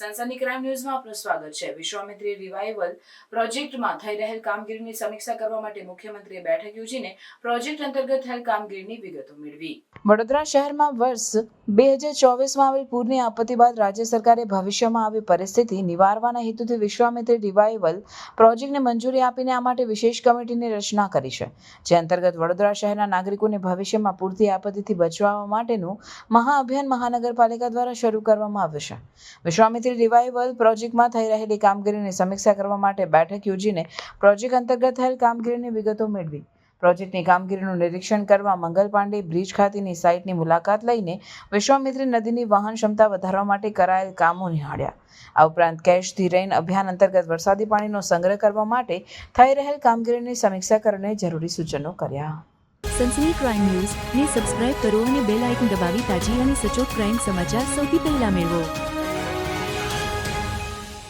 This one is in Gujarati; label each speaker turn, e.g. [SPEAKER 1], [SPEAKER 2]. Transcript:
[SPEAKER 1] સની ક્રાઇમ ન્યૂઝમાં આપનું સ્વાગત છે. વિશ્વામિત્રી રિવાઇવલ પ્રોજેક્ટમાં થઈ રહેલ કામગીરીની સમીક્ષા કરવા માટે મુખ્યમંત્રીએ બેઠક યોજીને પ્રોજેક્ટ અંતર્ગત થયેલ કામગીરીની વિગતો મેળવી. વડોદરા શહેરમાં વર્ષ બે હજાર ચોવીસમાં આવેલ પૂરની આપત્તિ બાદ રાજ્ય સરકારે ભવિષ્યમાં આવી પરિસ્થિતિ નિવારવાના હેતુથી વિશ્વામિત્રી રિવાઇવલ પ્રોજેક્ટને મંજૂરી આપીને આ માટે વિશેષ કમિટીની રચના કરી છે, જે અંતર્ગત વડોદરા શહેરના નાગરિકોને ભવિષ્યમાં પૂરતી આપત્તિથી બચવા માટેનું મહાઅભિયાન મહાનગરપાલિકા દ્વારા શરૂ કરવામાં આવ્યું છે. વિશ્વામિત્રી રિવાઇવલ પ્રોજેક્ટમાં થઈ રહેલી કામગીરીની સમીક્ષા કરવા માટે બેઠક યોજીને પ્રોજેક્ટ અંતર્ગત થયેલ કામગીરીની વિગતો મેળવી. પ્રોજેક્ટની કામગીરીનું નિરીક્ષણ કરવા મંગલ પાંડે બ્રિજ ખાતેની સાઇટની મુલાકાત લઈને વિશ્વામિત્રી નદીની વાહન ક્ષમતા વધારવા માટે કરાયેલ કામો નિહાળ્યા. આ ઉપરાંત કેશ ધી રેઇન અભિયાન અંતર્ગત વરસાદી પાણીનો સંગ્રહ કરવા માટે થઈ રહેલ કામગીરીની સમીક્ષા કરીને જરૂરી સૂચનો કર્યા.
[SPEAKER 2] Sansani crime news. ને સબસ્ક્રાઇબ કરો અને બેલ આઇકન દબાવી તાજી અને સચોટ ક્રાઇમ સમાચાર સૌથી પહેલા મેળવો.